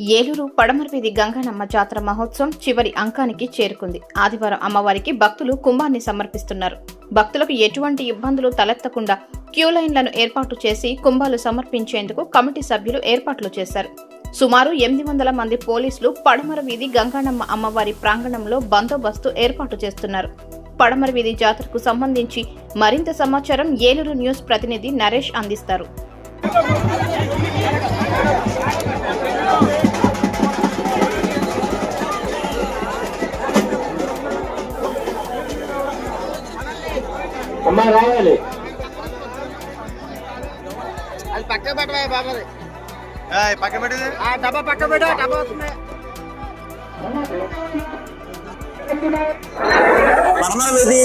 ఏలూరు పడమరవీధి గంగానమ్మ జాతర మహోత్సవం చివరి అంకానికి చేరుకుంది. ఆదివారం అమ్మవారికి భక్తులు కుంభాన్ని సమర్పిస్తున్నారు. భక్తులకు ఎటువంటి ఇబ్బందులు తలెత్తకుండా క్యూ లైన్లను ఏర్పాటు చేసి కుంభాలు సమర్పించేందుకు కమిటీ సభ్యులు ఏర్పాట్లు చేశారు. సుమారు ఎనిమిది వందల మంది పోలీసులు పడమర వీధి గంగానమ్మ అమ్మవారి ప్రాంగణంలో బందోబస్తు ఏర్పాటు చేస్తున్నారు. పడమర వీధి జాతరకు సంబంధించి మరింత సమాచారం ఏలూరు న్యూస్ ప్రతినిధి నరేష్ అందిస్తారు. పక్క పెట్టవా బాబాది? పక్క పెట్టింది? ఆ డబ్బా పక్క పెట్టా డబ్బా వస్తుంది. పరమవిధి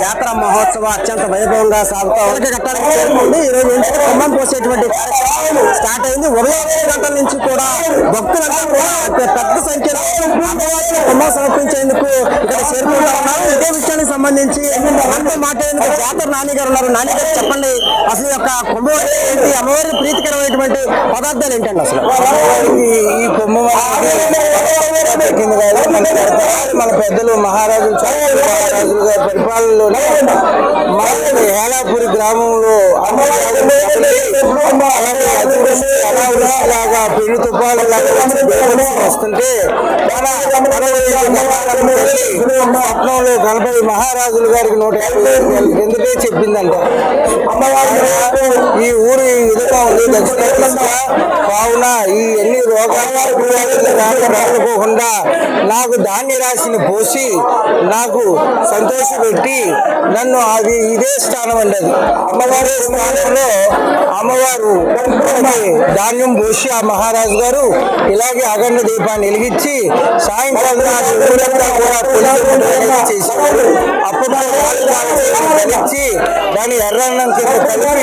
జాతర మహోత్సవం అత్యంత వైభవంగా సాగుతూ ఉంది చేరుకుంది. రోజు నుంచి కుంభం పోసేటువంటి కార్యక్రమం స్టార్ట్ అయింది. ఉదయం గంటల నుంచి కూడా భక్తులంతా కూడా పెద్ద సంఖ్యలో కుంభం సమర్పించేందుకు ఇక్కడ చేరుకుంటూ ఉన్నారు ఇదే విషయానికి సంబంధించి మనతో మాట్లాడేందుకు జాతర నాని గారు ఉన్నారు నాని గారు చెప్పండి అసలు యొక్క కుంభం అంటే ఏంటి అమ్మవారికి ప్రీతికరమైనటువంటి పదార్థాలు ఏంటండి అసలు ఈ కాదు మన పెద్దలు, మహారాజులు చాలా మహారాజులు గారి పరిపాలనలోనే మన హేలాపురి గ్రామంలో అలాగా పెళ్ళి తుపాలు వస్తుంటే పట్నంలో గణపతి మహారాజులు గారికి నూట యాభై చెప్పిందంట అమ్మవారు ఈ ఊరు ఈ విధంగా ఉంది దక్షిణ కావున ఈ ఎన్ని రోగాలు రాకపోకుండా నాకు ధాన్య రాశిని పోసి నాకు సంతోషపెట్టి నన్ను అది ఇదే స్థానం అండి అది అమ్మవారి స్థానంలో అమ్మవారు ధాన్యం పోసి మహారాజు గారు ఇలాగే అఖండ దీపాన్ని వెలిగించి సాయంకాలం నాటి కూడా అప్పుడు కానీ ఎర్రన్నం కింద కలిపి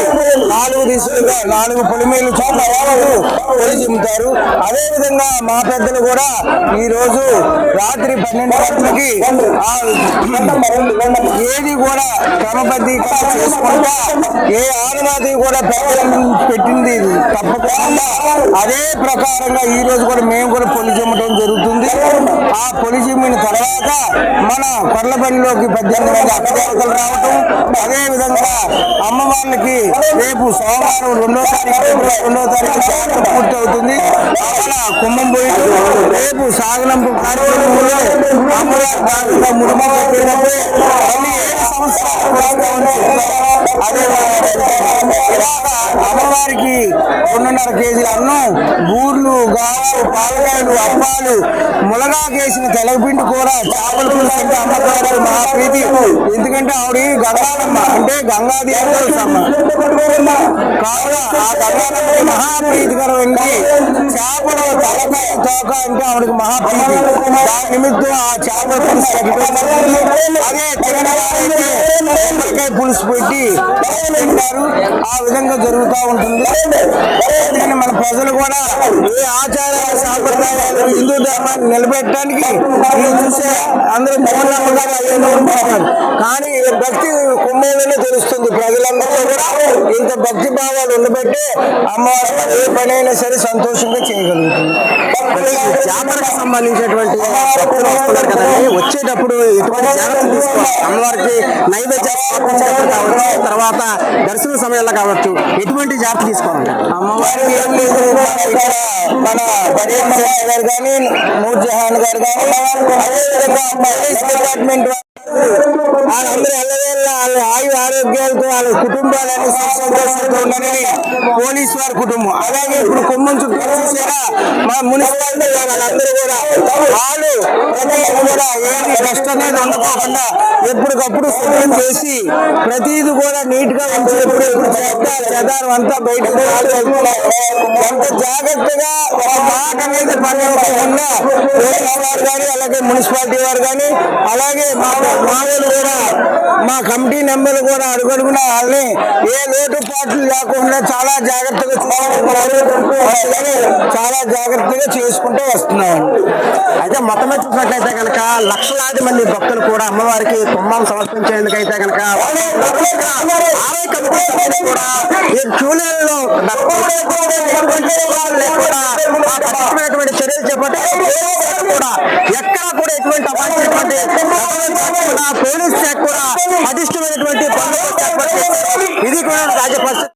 నాలుగు దిశలుగా నాలుగు పొలిమేలు చోట్ల వాళ్ళు పొలి చిమ్ముతారు అదే విధంగా మా పెద్దలు కూడా ఈ రోజు రాత్రి పన్నెండు గంటలకి ఆ ఏది కూడా క్రమబద్ధీకరణ చేసుకుంటా ఏ ఆనవాది కూడా పెద్ద పెట్టింది తప్పకుండా. అదే ప్రకారంగా ఈ రోజు కూడా మేము కూడా పొలి చిమ్మటం జరుగుతుంది. ఆ పొలి చిమ్మిన తర్వాత మన కొర్లపల్లిలోకి పద్దెనిమిది మంది అక్కదేవతలు రావటం అదే విధంగా అమ్మవార్లకి రేపు సోమవారం రెండో తారీఖు రెండో తారీఖు జాతర పూర్తి అవుతుంది అక్కడ కుంభం పోయి రేపు సాగనంపు కార్యక్రమంలో అమ్మవారి భాగంగా ముడుమ పెట్టినప్పుడు మళ్ళీ ఏడు సంవత్సరాలు రెండున్నర కేజీల అన్నం బూర్లు గావాలు పాలకాయలు అప్పాలు ములగాకేసిన తెలగపిండి కూర చేపల పులుసు అంటే అమ్మగారు మహాప్రీతి ఎందుకంటే ఆవిడ గంగానమ్మ అంటే గంగాదేవి కావున ఆ గంగానమ్మ మహాప్రీతికరమైంది చేపలు తలకాయ తోక అంటే ఆవిడకి మహాప్రీతి. దాని నిమిత్తం ఆ చేపల పులుసు అదే తిరణాలైతే పులుసు పెట్టి తింటారు ఆ విధంగా జరుగుతూ ఉంటుంది. మన ప్రజలు కూడా ఏ ఆచార సాంప్రదాయాలు హిందూ ధర్మాన్ని నిలబెట్టడానికి చూసే అందరూ మూఢనమ్మకాలు అయ్యేదో కానీ భక్తి కుంభంలోనే తెలుస్తుంది. ప్రజలందరూ కూడా ఇంత భక్తి భావాలు ఉండబెట్టి అమ్మవారు ఏ పనైనా సరే సంతోషంగా చేయగలుగుతుంది జాతరకు సంబంధించినటువంటి భక్తులు వస్తున్నారు కదండి. వచ్చేటప్పుడు ఎటువంటి జాగ్రత్తలు తీసుకోవాలి. అమ్మవారికి నైవేద్యాలు సమర్పించేటప్పుడు కావచ్చు తర్వాత దర్శన సమయంలో కావచ్చు ఎటువంటి జాగ్రత్త తీసుకోవాలి అమ్మవారికి ఏం మన బరియమ్మ గారు కానీ నూర్జహాన్ గారు కానీ అదేవిధంగా పోలీస్ డిపార్ట్మెంట్ వారి ఆయు ఆరోగ్యాలతో వాళ్ళ కుటుంబాలన్నీ సుఖ సంతోషాలతో ఉండాలని పోలీస్ వారి కుటుంబం. అలాగే ఇప్పుడు కుమ్మం చుట్టూ చూసారా మా మున్సిపాలిటీ వాళ్ళందరూ కూడా వాళ్ళు ప్రతిదీ కూడా ఏది డస్ట్ అనేది ఉండకోకుండా ఎప్పటికప్పుడు శుభ్రం చేసి ప్రతిది కూడా నీట్గా ఉంచినప్పుడు ఎప్పుడు చెత్త చెదారం అంతా బయటకు ఎంత జాగ్రత్తగా మాట మీద పనిచేయకుండా పోలీస్ వారు కానీ అలాగే మున్సిపాలిటీ వారు కానీ అలాగే మా మామూలు కూడా మా కమిటీ నెంబర్లు కూడా అడుగడుగున వాళ్ళని ఏ లోటుపాట్లు లేకుండా చాలా జాగ్రత్తగా చూసుకుంటూ అలాగే చాలా జాగ్రత్తగా చేసుకుంటూ వస్తున్నాం. అయితే మొత్తం మీద చూసినట్లయితే కనుక లక్షలాది మంది భక్తులు కూడా అమ్మవారికి కుంభం సమర్పించేందుకైతే కనుక ఆలయ చర్యలు చేపట్టి